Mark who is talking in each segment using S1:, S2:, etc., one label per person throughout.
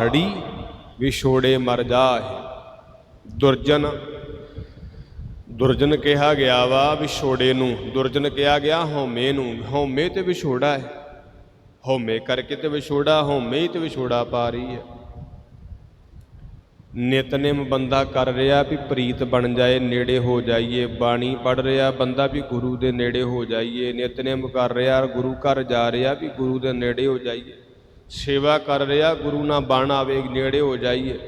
S1: ਹੜੀ ਵਿਛੋੜੇ ਮਰ ਜਾਏ। ਦੁਰਜਨ ਦੁਰਜਨ ਕਿਹਾ ਗਿਆ ਵਾ ਵਿਛੋੜੇ ਨੂੰ, ਦੁਰਜਨ ਕਿਹਾ ਗਿਆ, ਹਉਮੈ ਨੂੰ, ਹਉਮੈ ਤੇ ਵਿਛੋੜਾ ਹੈ। ਹਉਮੈ ਕਰਕੇ ਤੇ ਵਿਛੋੜਾ ਹਉਮੈ ਹੀ ਤੇ ਵਿਛੋੜਾ ਪਾ ਰਹੀ ਹੈ। ਨਿਤਨੇਮ ਬੰਦਾ ਕਰ ਰਿਹਾ ਵੀ ਪ੍ਰੀਤ ਬਣ ਜਾਏ, ਨੇੜੇ ਹੋ ਜਾਈਏ, ਬਾਣੀ ਪੜ ਰਿਹਾ ਬੰਦਾ ਵੀ ਗੁਰੂ ਦੇ ਨੇੜੇ ਹੋ ਜਾਈਏ, ਨਿਤਨੇਮ ਕਰ ਰਿਹਾ, ਗੁਰੂ ਘਰ ਜਾ ਰਿਹਾ ਵੀ ਗੁਰੂ ਦੇ ਨੇੜੇ ਹੋ ਜਾਈਏ। ਸੇਵਾ ਕਰ ਰਿਹਾ, ਗੁਰੂ ਨਾਲ ਬਣ ਆਵੇ, ਨੇੜੇ ਹੋ ਜਾਈਏ।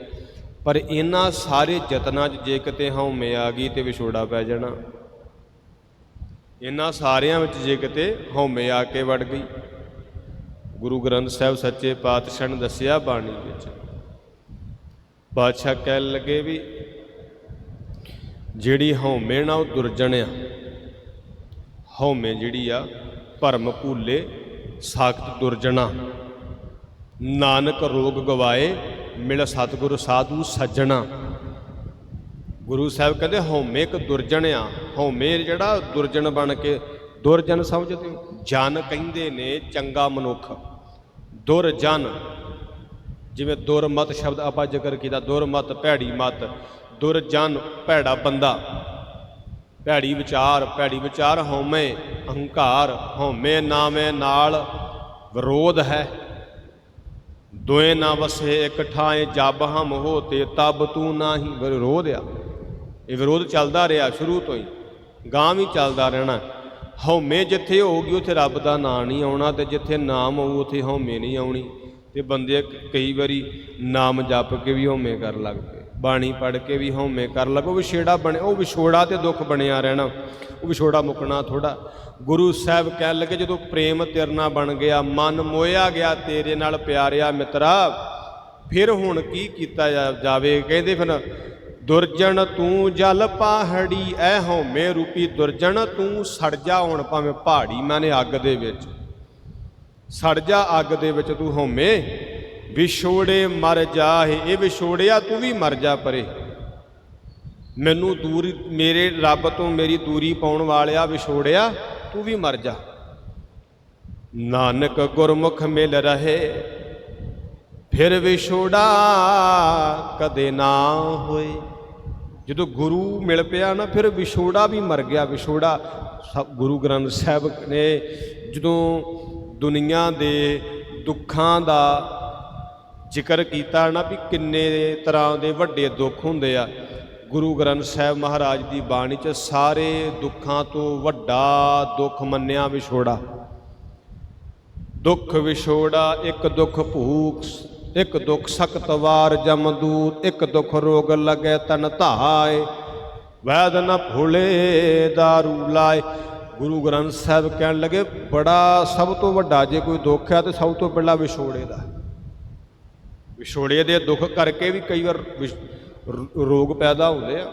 S1: ਪਰ ਇਹਨਾਂ ਸਾਰੇ ਯਤਨਾਂ 'ਚ ਜੇ ਕਿਤੇ ਹਉਮੈ ਆ ਗਈ ਤੇ ਵਿਛੋੜਾ ਪੈ ਜਾਣਾ। ਇਹਨਾਂ ਸਾਰਿਆਂ ਵਿੱਚ ਜੇ ਕਿਤੇ ਹਉਮੈ ਆ ਕੇ ਵੜ ਗਈ। ਗੁਰੂ ਗ੍ਰੰਥ ਸਾਹਿਬ ਸੱਚੇ ਪਾਤਸ਼ਾਹ ਨੇ ਦੱਸਿਆ ਬਾਣੀ ਵਿੱਚ। ਬਾਦਸ਼ਾਹ ਕਹਿਣ ਲੱਗੇ ਵੀ, ਜਿਹੜੀ ਹਉਮੈ ਨਾ ਉਹ ਦੁਰਜਣ ਆ ਹਉਮੈ ਜਿਹੜੀ ਆ, ਭਰਮ ਭੂਲੇ, ਸਾਖਤ ਦੁਰਜਣਾ। ਨਾਨਕ ਰੋਗ ਗਵਾਏ, ਮਿਲ ਸਤਿਗੁਰ ਸਾਧੂ ਸੱਜਣਾ। ਗੁਰੂ ਸਾਹਿਬ ਕਹਿੰਦੇ ਹਉਮੈ ਇੱਕ ਦੁਰਜਣ ਆ ਹਉਮੈ ਜਿਹੜਾ ਦੁਰਜਣ ਬਣ ਕੇ, ਦੁਰਜਨ ਸਮਝਦੇ ਹੋ? ਜਨ ਕਹਿੰਦੇ ਨੇ ਚੰਗਾ ਮਨੁੱਖ। ਦੁਰਜਨ ਜਿਵੇਂ ਦੁਰਮਤ ਸ਼ਬਦ ਆਪਾਂ ਜ਼ਿਕਰ ਕੀਤਾ ਦੁਰਮਤ ਭੈੜੀ ਮਤ ਦੁਰਜਨ ਭੈੜਾ ਬੰਦਾ। ਭੈੜੀ ਵਿਚਾਰ ਭੈੜੀ ਵਿਚਾਰ ਹਉਮੈ, ਅਹੰਕਾਰ, ਹਉਮੈ ਨਾਮੇ ਨਾਲ ਵਿਰੋਧ ਹੈ। ਦੋਏ ਨਾ ਵਸੇ, ਇਕ ਠਾਏ ਜਬ ਹਮ ਹੋਤੇ ਤਬ ਤੂੰ ਨਾਹੀ। ਵਿਰੋਧ ਆ। ਇਹ ਵਿਰੋਧ ਚੱਲਦਾ ਰਿਹਾ ਸ਼ੁਰੂ ਤੋਂ ਹੀ। ਗਾਂ ਵੀ ਚੱਲਦਾ ਰਹਿਣਾ। ਹਉਮੈ ਜਿੱਥੇ ਹੋਊਗੀ, ਉੱਥੇ ਰੱਬ ਦਾ ਨਾਂ ਨਹੀਂ ਆਉਣਾ ਤੇ ਜਿੱਥੇ ਨਾਮ ਹੋਊ, ਉੱਥੇ ਹਉਮੈ ਨਹੀਂ ਆਉਣੀ। ਤੇ ਬੰਦੇ ਕਈ ਵਾਰੀ ਨਾਮ ਜਪ ਕੇ ਵੀ ਹਉਮੈ ਕਰਨ ਲੱਗ ਪਏ ਬਾਣੀ ਪੜ੍ਹ ਕੇ ਵੀ ਹਉਮੈ ਕਰਨ ਉਹ ਵਿਛੇੜਾ ਬਣੇ, ਉਹ ਵਿਛੋੜਾ ਤੇ ਦੁੱਖ ਬਣਿਆ ਰਹਿਣਾ, ਉਹ ਵਿਛੋੜਾ ਮੁਕਣਾ ਥੋੜਾ ਗੁਰੂ ਸਾਹਿਬ ਕਹਿਣ ਲੱਗੇ, ਜਦੋਂ ਪ੍ਰੇਮ ਤੇਰੇ ਬਣ ਗਿਆ, ਮਨ ਮੋਇਆ ਗਿਆ ਤੇਰੇ ਨਾਲ ਪਿਆਰਿਆ ਮਿੱਤਰਾ, ਫਿਰ ਹੁਣ ਕੀ ਕੀਤਾ ਜਾ- ਜਾਵੇ? ਕਹਿੰਦੇ ਫਿਰ ਦੁਰਜਣ ਤੂੰ ਜਲ ਪਾਹੜੀ, ਐ ਹਉਮੈ ਰੂਪੀ ਦੁਰਜਣ ਤੂੰ ਸੜ ਜਾ ਹੁਣ ਭਾਵੇਂ ਪਹਾੜੀ, ਮਾਨੇ ਅੱਗ ਦੇ ਵਿੱਚ। ਸੜ ਜਾ ਅੱਗ ਦੇ ਵਿੱਚ ਤੂੰ ਹਉਮੈ। ਵਿਛੋੜੇ ਮਰ ਜਾਹੇ, ਇਹ ਵਿਛੋੜਿਆ ਤੂੰ ਵੀ ਮਰ ਜਾ ਪਰੇ। ਮੈਨੂੰ ਦੂਰ, ਮੇਰੇ ਰੱਬ ਤੋਂ ਮੇਰੀ ਦੂਰੀ ਪਾਉਣ ਵਾਲਿਆ ਵਿਛੋੜਿਆ, ਤੂੰ ਵੀ ਮਰ ਜਾ। ਨਾਨਕ ਗੁਰਮੁਖ ਮਿਲ ਰਹੇ, ਫਿਰ ਵਿਛੋੜਾ ਕਦੇ ਨਾ ਹੋਏ। ਜਦੋਂ ਗੁਰੂ ਮਿਲ ਪਿਆ ਨਾ, ਫਿਰ ਵਿਛੋੜਾ ਵੀ ਮਰ ਗਿਆ, ਵਿਛੋੜਾ। ਸਭ ਗੁਰੂ ਗ੍ਰੰਥ ਸਾਹਿਬ ਨੇ ਜਦੋਂ ਦੁਨੀਆ ਦੇ ਦੁੱਖਾਂ ਦਾ ਜ਼ਿਕਰ ਕੀਤਾ ਨਾ ਵੀ ਕਿੰਨੇ ਤਰ੍ਹਾਂ ਦੇ ਵੱਡੇ ਦੁੱਖ ਹੁੰਦੇ ਆ। ਗੁਰੂ ਗ੍ਰੰਥ ਸਾਹਿਬ ਮਹਾਰਾਜ ਦੀ ਬਾਣੀ 'ਚ ਸਾਰੇ ਦੁੱਖਾਂ ਤੋਂ ਵੱਡਾ ਦੁੱਖ ਮੰਨਿਆ ਵਿਛੋੜਾ। ਦੁੱਖ ਵਿਛੋੜਾ, ਇੱਕ ਦੁੱਖ ਭੂਖ, ਇੱਕ ਦੁੱਖ ਸਖਤ ਵਾਰ ਜਮਦੂਤ ਇੱਕ ਦੁੱਖ ਰੋਗ ਲਗੇ ਤਨ ਧਾਏ। ਵੈਦ ਨ ਭੁਲੇ दारू ਲਾਏ। ਗੁਰੂ ਗ੍ਰੰਥ ਸਾਹਿਬ ਕਹਿਣ ਲੱਗੇ, ਬੜਾ ਸਭ ਤੋਂ ਵੱਡਾ ਜੇ ਕੋਈ ਦੁੱਖ ਹੈ ਤੇ ਸਭ ਤੋਂ ਪਹਿਲਾਂ ਵਿਛੋੜੇ ਦਾ। ਵਿਛੋੜੇ ਦੇ ਦੁੱਖ ਕਰਕੇ ਵੀ ਕਈ ਵਾਰ ਵਿਛ- ਰੋਗ ਪੈਦਾ ਹੁੰਦੇ ਆ।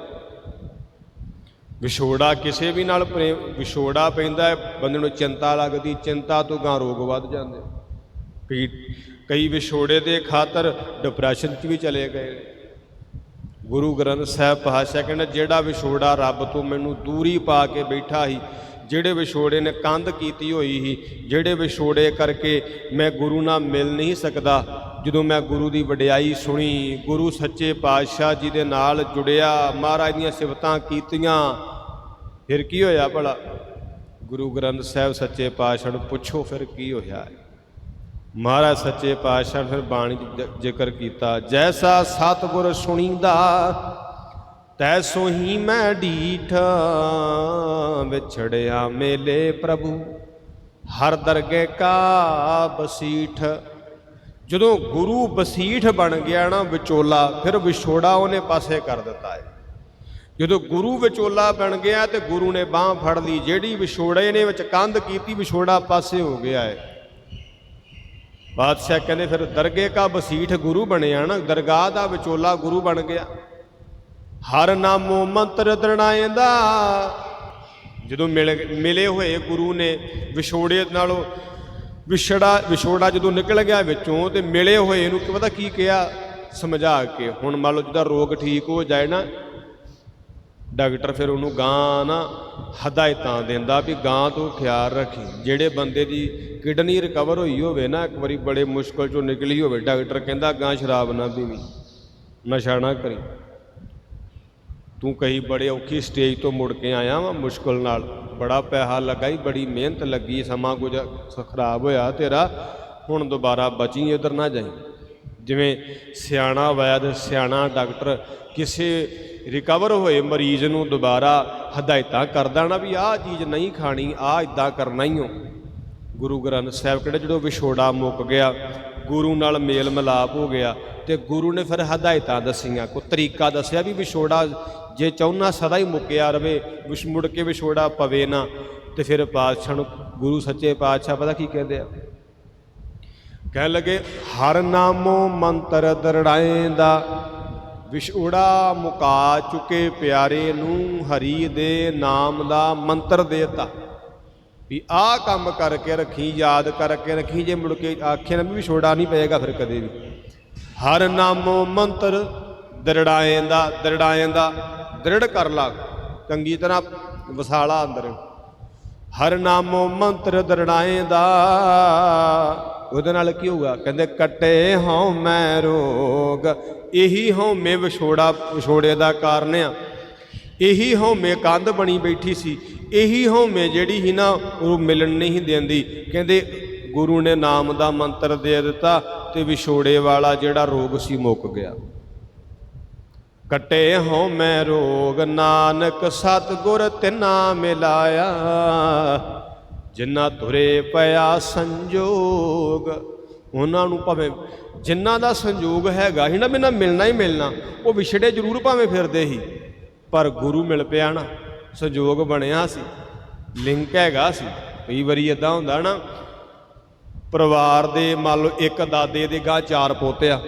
S1: ਵਿਛੋੜਾ ਕਿਸੇ ਵੀ ਨਾਲ ਪ੍ਰੇਮ, ਵਿਛੋੜਾ ਪੈਂਦਾ ਹੈ, ਬੰਦੇ ਨੂੰ ਚਿੰਤਾ ਲੱਗਦੀ, ਚਿੰਤਾ ਤੋਂ ਗਾਂ ਰੋਗ ਵੱਧ ਜਾਂਦੇ। ਕਈ ਕਈ ਵਿਛੋੜੇ ਦੇ ਖਾਤਰ ਡਿਪਰੈਸ਼ਨ 'ਚ ਵੀ ਚਲੇ ਗਏ ਗੁਰੂ ਗ੍ਰੰਥ ਸਾਹਿਬ ਪਾਤਸ਼ਾਹ ਕਹਿੰਦਾ, ਜਿਹੜਾ ਵਿਛੋੜਾ ਰੱਬ ਤੋਂ ਮੈਨੂੰ ਦੂਰੀ ਪਾ ਕੇ ਬੈਠਾ ਸੀ, ਜਿਹੜੇ ਵਿਛੋੜੇ ਨੇ ਕੰਧ ਕੀਤੀ ਹੋਈ ਸੀ, ਜਿਹੜੇ ਵਿਛੋੜੇ ਕਰਕੇ ਮੈਂ ਗੁਰੂ ਨਾਲ ਮਿਲ ਨਹੀਂ ਸਕਦਾ ਜਦੋਂ ਮੈਂ ਗੁਰੂ ਦੀ ਵਡਿਆਈ ਸੁਣੀ, ਗੁਰੂ ਸੱਚੇ ਪਾਤਸ਼ਾਹ ਜੀ ਦੇ ਨਾਲ ਜੁੜਿਆ, ਮਹਾਰਾਜ ਦੀਆਂ ਸਿਫਤਾਂ ਕੀਤੀਆਂ, ਫਿਰ ਕੀ ਹੋਇਆ ਭਲਾ? ਗੁਰੂ ਗ੍ਰੰਥ ਸਾਹਿਬ ਸੱਚੇ ਪਾਤਸ਼ਾਹ ਨੂੰ ਪੁੱਛੋ, ਫਿਰ ਕੀ ਹੋਇਆ? ਮਹਾਰਾਜ ਸੱਚੇ ਪਾਤਸ਼ਾਹ ਨੇ ਫਿਰ ਬਾਣੀ ਜ਼ਿਕਰ ਕੀਤਾ, ਜੈਸਾ ਸਤਿਗੁਰ ਸੁਣੀਂਦਾ, ਤੈਸੋ ਹੀ ਮੈਂ ਢੀਠ ਵਿਛੜਿਆ ਮੇਲੇ ਪ੍ਰਭੂ। ਹਰ ਦਰਗੇ ਕਾ ਬਸੀਠ ਜਦੋਂ ਗੁਰੂ ਬਸੀਠ ਬਣ ਗਿਆ ਨਾ ਵਿਚੋਲਾ, ਫਿਰ ਵਿਛੋੜਾ ਉਹਨੇ ਪਾਸੇ ਕਰ ਦਿੱਤਾ ਹੈ ਜਦੋਂ ਗੁਰੂ ਵਿਚੋਲਾ ਬਣ ਗਿਆ ਤੇ ਗੁਰੂ ਨੇ ਬਾਹ ਫੜ ਲਈ, ਜਿਹੜੀ ਵਿਛੋੜੇ ਨੇ ਵਿੱਚ ਕੰਧ ਕੀਤੀ, ਵਿਛੋੜਾ ਪਾਸੇ ਹੋ ਗਿਆ ਹੈ ਬਾਦਸ਼ਾਹ ਕਹਿੰਦੇ, ਫਿਰ ਦਰਗੇ ਕਾ ਬਸੀਠ ਗੁਰੂ ਬਣਿਆ ਨਾ, ਦਰਗਾਹ ਦਾ ਵਿਚੋਲਾ ਗੁਰੂ ਬਣ ਗਿਆ। ਹਰ ਨਾਮੋ ਮੰਤਰ ਦਰਣਾਏਂਦਾ ਜਦੋਂ ਮਿਲ, ਮਿਲੇ ਹੋਏ ਗੁਰੂ ਨੇ ਵਿਛੋੜੇ ਨਾਲੋਂ ਵਿਛੜਾ ਵਿਛੋੜਾ ਜਦੋਂ ਨਿਕਲ ਗਿਆ ਵਿੱਚੋਂ ਤੇ ਮਿਲੇ ਹੋਏ ਨੂੰ ਕੀ ਪਤਾ ਕੀ ਕਿਹਾ? ਸਮਝਾ ਕੇ। ਹੁਣ ਮੰਨ ਲਓ ਜਿਹਦਾ ਰੋਗ ਠੀਕ ਹੋ ਜਾਏ ਨਾ, ਡਾਕਟਰ ਫਿਰ ਉਹਨੂੰ ਗਾਂ ਨਾ ਹਦਾਇਤਾਂ ਦਿੰਦਾ ਵੀ ਗਾਂ ਤੋਂ ਖਿਆਲ ਰੱਖੀ। ਜਿਹੜੇ ਬੰਦੇ ਦੀ ਕਿਡਨੀ ਰਿਕਵਰ ਹੋਈ ਹੋਵੇ ਨਾ, ਇੱਕ ਵਾਰੀ ਬੜੇ ਮੁਸ਼ਕਲ ਚੋਂ ਨਿਕਲੀ ਹੋਵੇ, ਡਾਕਟਰ ਕਹਿੰਦਾ ਗਾਂ ਸ਼ਰਾਬ ਨਾ ਪੀਵੀਂ। ਨਸ਼ਾ ਨਾ ਕਰੀ। ਤੂੰ ਕਹੀ ਬੜੇ ਔਖੀ ਸਟੇਜ ਤੋਂ ਮੁੜ ਕੇ ਆਇਆ ਵਾ ਮੁਸ਼ਕਲ ਨਾਲ। ਬੜਾ ਪੈਸਾ ਲੱਗਾ ਹੀ ਬੜੀ ਮਿਹਨਤ ਲੱਗੀ, ਸਮਾਂ ਕੁਝ ਖਰਾਬ ਹੋਇਆ ਤੇਰਾ, ਹੁਣ ਦੁਬਾਰਾ ਬਚੀ ਇਧਰ ਨਾ ਜਾਈ। ਜਿਵੇਂ ਸਿਆਣਾ ਵੈਦ, ਸਿਆਣਾ ਡਾਕਟਰ ਕਿਸੇ ਰਿਕਵਰ ਹੋਏ ਮਰੀਜ਼ ਨੂੰ ਦੁਬਾਰਾ ਹਦਾਇਤਾਂ ਕਰਦਾ ਨਾ ਵੀ ਆਹ ਚੀਜ਼ ਨਹੀਂ ਖਾਣੀ, ਆਹ ਇਦਾਂ ਕਰਨਾ ਹੀ ਹੋ ਗੁਰੂ ਗ੍ਰੰਥ ਸਾਹਿਬ ਕਿਹੜਾ ਜਦੋਂ ਵਿਛੋੜਾ ਮੁੱਕ ਗਿਆ, ਗੁਰੂ ਨਾਲ ਮੇਲ ਮਿਲਾਪ ਹੋ ਗਿਆ ਤੇ ਗੁਰੂ ਨੇ ਫਿਰ ਹਦਾਇਤਾਂ ਦਸੀਆਂ। ਕੋ ਤਰੀਕਾ ਦੱਸਿਆ ਵੀ ਵਿਛੋੜਾ ਜੇ ਚਾਹੁੰਨਾ ਸਦਾ ਹੀ ਮੁੱਕਿਆ ਰਵੇ ਵਿਛ ਮੁੜ ਕੇ ਵਿਛੋੜਾ ਪਵੇ ਨਾ, ਤੇ ਫਿਰ ਪਾਤਸ਼ਾਹ ਨੂੰ ਗੁਰੂ ਸੱਚੇ ਪਾਤਸ਼ਾਹ ਪਤਾ ਕੀ ਕਹਿੰਦੇ ਆ? ਕਹਿਣ ਲੱਗੇ, ਹਰ ਨਾਮੋ ਮੰਤਰ ਦਰੜਾਏ ਦਾ ਵਿਛੋੜਾ ਮੁਕਾ ਚੁਕੇ ਪਿਆਰੇ ਨੂੰ, ਹਰੀ ਦੇ ਨਾਮ ਦਾ ਮੰਤਰ ਦੇਤਾ। ਵੀ ਆਹ ਕੰਮ ਕਰਕੇ ਰੱਖੀ, ਯਾਦ ਕਰਕੇ ਰੱਖੀ, ਜੇ ਮੁੜ ਕੇ ਆਖੇ ਨਾ ਵੀ ਛੋੜਾ ਨਹੀਂ ਪਏਗਾ ਫਿਰ ਕਦੇ ਵੀ। ਹਰ ਨਾਮੋ ਮੰਤਰ ਦਰੜਾਏਂਦਾ ਦਰੜਾਏਂਦਾ ਦ੍ਰਿੜ ਕਰ ਲਾ। ਚੰਗੀ ਤਰ੍ਹਾਂ ਵਸਾਲਾ ਅੰਦਰ। ਹਰ ਨਾਮੋ ਮੰਤਰ ਦਰੜਾਏਂਦਾ ਉਹਦੇ ਨਾਲ ਕੀ ਹੋਊਗਾ? ਕਹਿੰਦੇ, ਕੱਟੇ ਹਉ ਮੈਂ ਰੋਗ। ਇਹੀ ਹਉਮੈ ਵਿਛੋੜਾ, ਵਿਛੋੜੇ ਦਾ ਕਾਰਨ ਆ। ਇਹੀ ਹਉਮੈ ਕੰਧ ਬਣੀ ਬੈਠੀ ਸੀ। ਇਹੀ ਹਉਮੈ ਜਿਹੜੀ ਸੀ ਨਾ, ਉਹ ਮਿਲਣ ਨਹੀਂ ਦਿੰਦੀ। ਕਹਿੰਦੇ, ਗੁਰੂ ਨੇ ਨਾਮ ਦਾ ਮੰਤਰ ਦੇ ਦਿੱਤਾ ਤੇ ਵਿਛੋੜੇ ਵਾਲਾ ਜਿਹੜਾ ਰੋਗ ਸੀ ਮੁੱਕ ਗਿਆ। ਕਟੇ ਮੈਂ ਰੋਗ, ਨਾਨਕ ਸਤਿਗੁਰ ਤਿਨਾ ਮਿਲਾਇਆ। ਜਿਨ੍ਹਾਂ ਤੁਰੇ ਪਿਆ ਸੰਜੋਗ, ਉਹਨਾਂ ਨੂੰ ਭਾਵੇਂ ਜਿਨ੍ਹਾਂ ਦਾ ਸੰਜੋਗ ਹੈਗਾ ਸੀ ਨਾ ਬਿਨਾ ਮਿਲਣਾ ਹੀ ਮਿਲਣਾ, ਉਹ ਵਿਛੜੇ ਜ਼ਰੂਰ ਭਾਵੇਂ ਫਿਰਦੇ ਸੀ ਪਰ ਗੁਰੂ ਮਿਲ ਪਿਆ ਨਾ, ਸੰਜੋਗ ਬਣਿਆ ਸੀ, ਲਿੰਕ ਹੈਗਾ ਸੀ। ਕਈ ਵਾਰੀ ਇਦਾਂ ਹੁੰਦਾ ਨਾ, ਪਰਿਵਾਰ ਦੇ ਮੰਨ ਲਓ ਇੱਕ ਦਾਦੇ ਦੇ ਗਾਂ ਚਾਰ ਪੋਤੇ ਆ